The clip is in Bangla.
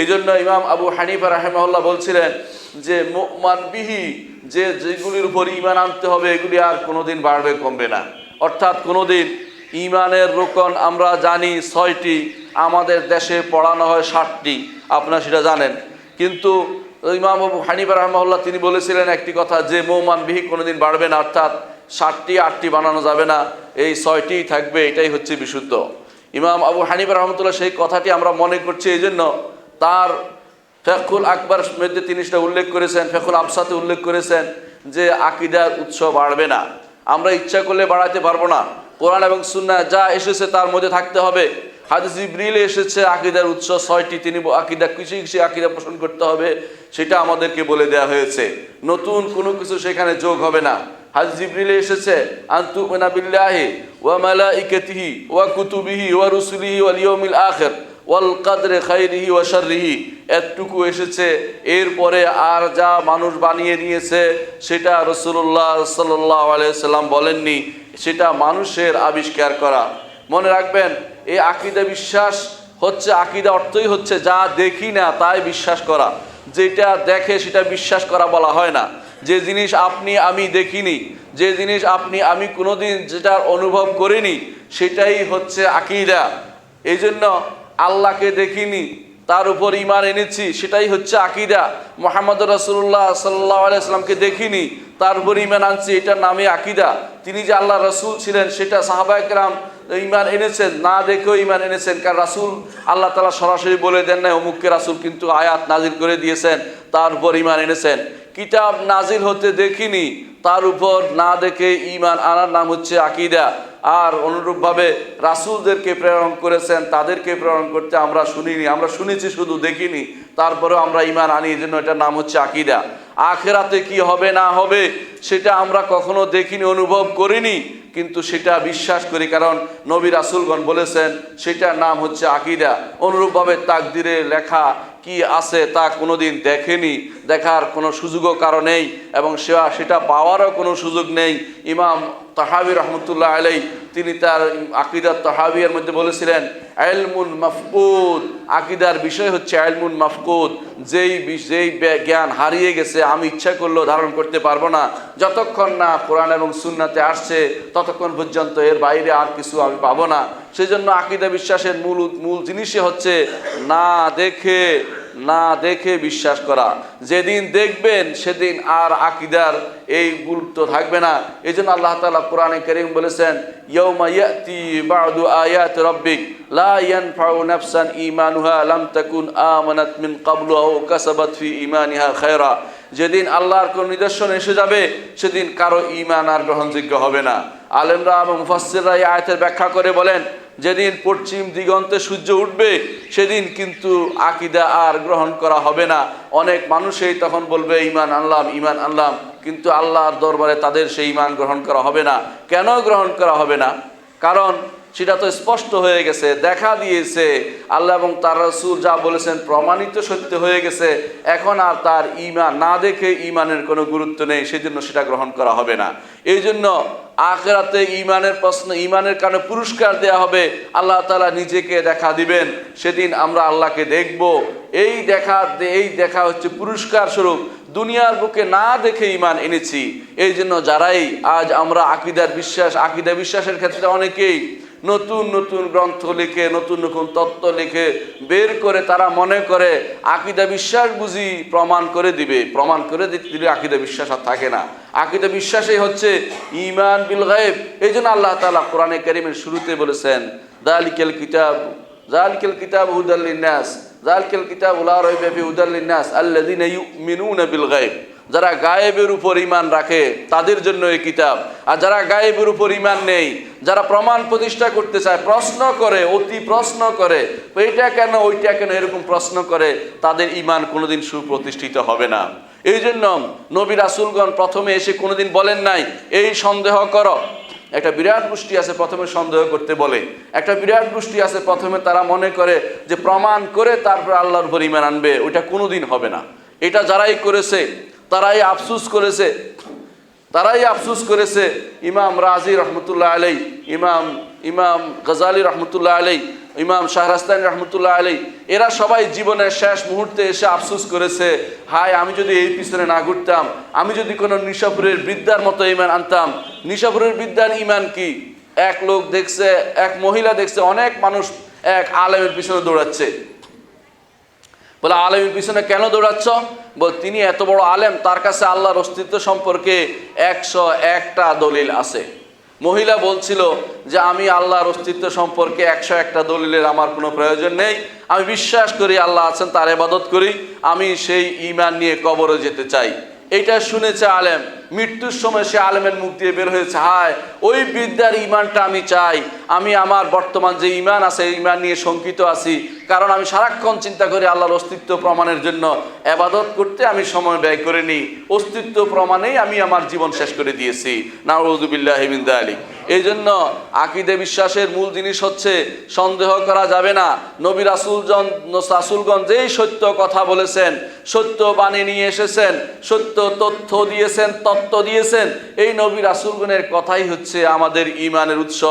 এই জন্য ইমাম আবু হানিফা রাহেমাল্লাহ বলছিলেন যে মানবিহি যে যেগুলির উপর ইমান আনতে হবে, এগুলি আর কোনোদিন বাড়বে, কমবে না। অর্থাৎ কোনোদিন ইমানের রোকন আমরা জানি ছয়টি, আমাদের দেশে পড়ানো হয় ষাটটি আপনারা সেটা জানেন। কিন্তু ইমাম আবু হানিফা রহমাল্লাহ তিনি বলেছিলেন একটি কথা, যে মৌমান বিহি কোনোদিন বাড়বে না, অর্থাৎ ষাটটি আটটি বানানো যাবে না, এই ছয়টি থাকবে, এটাই হচ্ছে বিশুদ্ধ। ইমাম আবু হানিফা রহমতুল্লাহ সেই কথাটি আমরা মনে করছি এই জন্য তার ফেকুল আকবর মধ্যে তিনি সেটা উল্লেখ করেছেন, ফেকুল আফসাতে উল্লেখ করেছেন যে আকিদার উৎস বাড়বে না। আমরা ইচ্ছা করলে বাড়াতে পারব না। কোরআন এবং সুন্না যা এসেছে তার মধ্যে থাকতে হবে। হাদিস ইব্রিলে এসেছে আকিদার উৎস ছয়টি। তিনি আকিদা কিছু কিছু আকিদা পোষণ করতে হবে সেটা আমাদেরকে বলে দেওয়া হয়েছে। নতুন কোনো কিছু সেখানে যোগ হবে না। হাদিস জিব্রিলে এসেছে আন্তু বিল্লাহি ওয়া মালাইকাতিহি ওয়া কুতুবিহি ওয়া রুসুলিহি ওয়াল ইয়াউমিল আখির। ওয়াল কাদরে খাইরিহি ওয়া শাররিহি। এতটুকু এসেছে, এরপরে আর যা মানুষ বানিয়ে নিয়েছে, সেটা রসুল্লাহ সাল্লাহ আলাইসাল্লাম বলেননি, সেটা মানুষের আবিষ্কার করা। মনে রাখবেন, এই আকিদা বিশ্বাস হচ্ছে, আকিদা অর্থই হচ্ছে যা দেখি না, তাই বিশ্বাস করা। যেটা দেখে, সেটা বিশ্বাস করা বলা হয় না। যে জিনিস আপনি, আমি দেখিনি, যে জিনিস আপনি, আমি কোনোদিন যেটার অনুভব করিনি, সেটাই হচ্ছে আকিদা। এই জন্য আল্লাহকে দেখিনি, তার উপর ইমান এনেছি, সেটাই হচ্ছে আকিদা। মোহাম্মদ রসুল্লাহ সাল্লাহ আলাইসলামকে দেখিনি, তার উপর ইমান আনছি এটার নামে আকিদা। তিনি যে আল্লাহ রসুল ছিলেন, সেটা সাহাবায়করাম ইমান এনেছেন, না দেখেও ইমান এনেছেন, কারণ রাসুল আল্লাহ তালা সরাসরি বলে দেন না অমুককে রাসুল কিন্তু আয়াত নাজির করে দিয়েছেন, তার উপর ইমান এনেছেন। কিতাব নাজিল হতে দেখিনি, তার উপর না দেখে ইমান আনার নাম হচ্ছে আকিদা। আর অনুরূপভাবে রাসুলদেরকে প্রেরণ করেছেন, তাদেরকে প্রেরণ করতে আমরা শুনিনি। আমরা শুনেছি শুধু, দেখিনি। তারপরেও আমরা ইমান আনি এই জন্য এটার নাম হচ্ছে আকিদা। আখেরাতে কি হবে, না হবে, সেটা আমরা কখনো দেখিনি, অনুভব করিনি। কিন্তু সেটা বিশ্বাস করি, কারণ নবী রাসুলগণ বলেছেন, সেটার নাম হচ্ছে আকিদা। অনুরূপভাবে তাকদিরে লেখা কি আছে তা কোনোদিন দেখেনি, দেখার কোনো সুযোগও কারও নেই, এবং সেটা পাওয়ারও কোনো সুযোগ নেই। ইমাম তাহাবি রহমতুল্লাহ আলাই তিনি তার আকিদার তাহাবিয়ার মধ্যে বলেছিলেন আলমুন মাফকুদ। আকিদার বিষয় হচ্ছে আলমুন মাফকুদ। যেই যেই জ্ঞান হারিয়ে গেছে, আমি ইচ্ছা করলেও ধারণ করতে পারব না। যতক্ষণ না কোরআন এবং সুন্নাতে আসছে, ততক্ষণ পর্যন্ত এর বাইরে আর কিছু আমি পাবো না। সেই জন্য আকিদা বিশ্বাসের মূল মূল জিনিসই হচ্ছে, না দেখে না দেখে বিশ্বাস করা। যেদিন দেখবেন, সেদিন আর আকিদার এই গুরুত্ব থাকবে না। এই জন্য আল্লাহ তালা কোরআনে করিম বলেছেন ইয়ৌমা ইয়াতি বাদু আয়াত রব্বিক, লা ইয়ানফাউ নাফসান ঈমানুহা, লাম তাকুন আমানাত মিন ক্বাবলু কাসাবাত ফি ইমানিহা খায়রা। যেদিন আল্লাহর কোন নিদর্শন এসে যাবে, সেদিন কারও ঈমান আর গ্রহণযোগ্য হবে না। আলেমরা এবং মুফাসসিররা এই আয়াতের ব্যাখ্যা করে বলেন, যেদিন পশ্চিম দিগন্তে সূর্য উঠবে, সেদিন কিন্তু আকিদা আর গ্রহণ করা হবে না। অনেক মানুষই তখন বলবে ইমান আনলাম ইমান আনলাম, কিন্তু আল্লাহর দরবারে তাদের সেই ইমান গ্রহণ করা হবে না। কেন গ্রহণ করা হবে না? কারণ সেটা তো স্পষ্ট হয়ে গেছে, দেখা দিয়েছে। আল্লাহ এবং তার রসুল যা বলেছেন প্রমাণিত সত্য হয়ে গেছে। এখন আর তার ইমান না দেখে ইমানের কোনো গুরুত্ব নেই, সেজন্য সেটা গ্রহণ করা হবে না। এই জন্য আখেরাতে ইমানের প্রশ্ন ইমানের কারণে পুরস্কার দেয়া হবে। আল্লাহ তালা নিজেকে দেখা দিবেন, সেদিন আমরা আল্লাহকে দেখব। এই দেখা এই দেখা হচ্ছে পুরস্কার স্বরূপ। দুনিয়ার বুকে না দেখে ইমান এনেছি এই জন্য যারাই আজ আমরা আকিদার বিশ্বাস, আকিদা বিশ্বাসের ক্ষেত্রে অনেকেই নতুন নতুন গ্রন্থ লিখে, নতুন নতুন তত্ত্ব লিখে বের করে তারা মনে করে আকিদা বিশ্বাস বুঝি প্রমাণ করে দিবে, প্রমাণ করে দিলে আকিদা বিশ্বাস আর থাকে না। আকিদা বিশ্বাসই হচ্ছে ইমান বিল গায়েব। এই জন্য আল্লাহ তালা কোরআনে করিমের শুরুতে বলেছেন, দালিকেল কিতাব জালিকেল কিতাব হুদাল্লিনাস জালিকেল কিতাব উলা রইবে ফি হুদাল্লিনাস আল্লাযিনা ইউমিনুনা বিল গায়ব। যারা গায়েবের উপর ইমান রাখে, তাদের জন্য এই কিতাব। আর যারা গায়েবের উপর ইমান নেই, যারা প্রমাণ প্রতিষ্ঠা করতে চায়, প্রশ্ন করে, অতি প্রশ্ন করে, এইটা কেন, ওইটা কেন এরকম প্রশ্ন করে? তাদের ইমান কোনোদিন সুপ্রতিষ্ঠিত হবে না। এই জন্য নবী রাসুলগণ প্রথমে এসে কোনোদিন বলেন নাই, এই সন্দেহ করো। একটা বিরাট গোষ্ঠী আছে প্রথমে সন্দেহ করতে বলে। একটা বিরাট গোষ্ঠী আছে প্রথমে তারা মনে করে যে প্রমাণ করে তারপর আল্লাহর ইমান আনবে, ওইটা কোনোদিন হবে না। এটা যারাই করেছে, তারাই আফসুস করেছে, তারাই আফসুস করেছে। ইমাম রাজি রহমতুল্লাহ আলাই ইমাম ইমাম গজালি রহমতুল্লাহ আলাই ইমাম শাহরাস্তান রহমতুল্লাহ আলী এরা সবাই জীবনের শেষ মুহূর্তে এসে আফসোস করেছে, হায়, আমি যদি এই পিছনে না ঘুরতাম, আমি যদি কোনো নিশাপুরের বিদ্যার মতো ইমান আনতাম। নিশাপুরের বিদ্যার ইমান কি? এক লোক দেখছে, এক মহিলা দেখছে, অনেক মানুষ এক আলেমের পিছনে দৌড়াচ্ছে। বলে, আলেমের পিছনে কেন দৌড়াচ্ছ? বল, তিনি এত বড় আলেম, তার কাছে আল্লাহর অস্তিত্ব সম্পর্কে একশো একটা দলিল আছে। মহিলা বলছিল যে আমি আল্লাহর অস্তিত্ব সম্পর্কে একশো একটা দলিলের আমার কোনো প্রয়োজন নেই। আমি বিশ্বাস করি আল্লাহ আছেন, তার এবাদত করি। আমি সেই ইমান নিয়ে কবরে যেতে চাই। এটা শুনেছে আলেম। মৃত্যুর সময় সে আলেমের মুখ দিয়ে বের হয়েছে। হায়, ওই বিদ্যার ইমানটা আমি চাই। আমি আমার বর্তমান যে ইমান আছে ইমান নিয়ে শঙ্কিত আছি। কারণ আমি সারাক্ষণ চিন্তা করি আল্লাহর অস্তিত্ব প্রমাণের জন্য। আবাদত করতে আমি সময় ব্যয় করে নিই অস্তিত্ব প্রমাণেই আমি আমার জীবন শেষ করে দিয়েছি। নাউজুবিল্লাহ হিমিন্দা আলী এই জন্য আকিদে বিশ্বাসের মূল জিনিস হচ্ছে সন্দেহ করা যাবে না। নবী রাসুলজন রাসুলগঞ্জ যেই সত্য কথা বলেছেন, সত্য বাণী নিয়ে এসেছেন, সত্য তথ্য দিয়েছেন, তত্ত্ব দিয়েছেন, এই নবী রাসুলগণের কথাই হচ্ছে আমাদের ইমানের উৎস।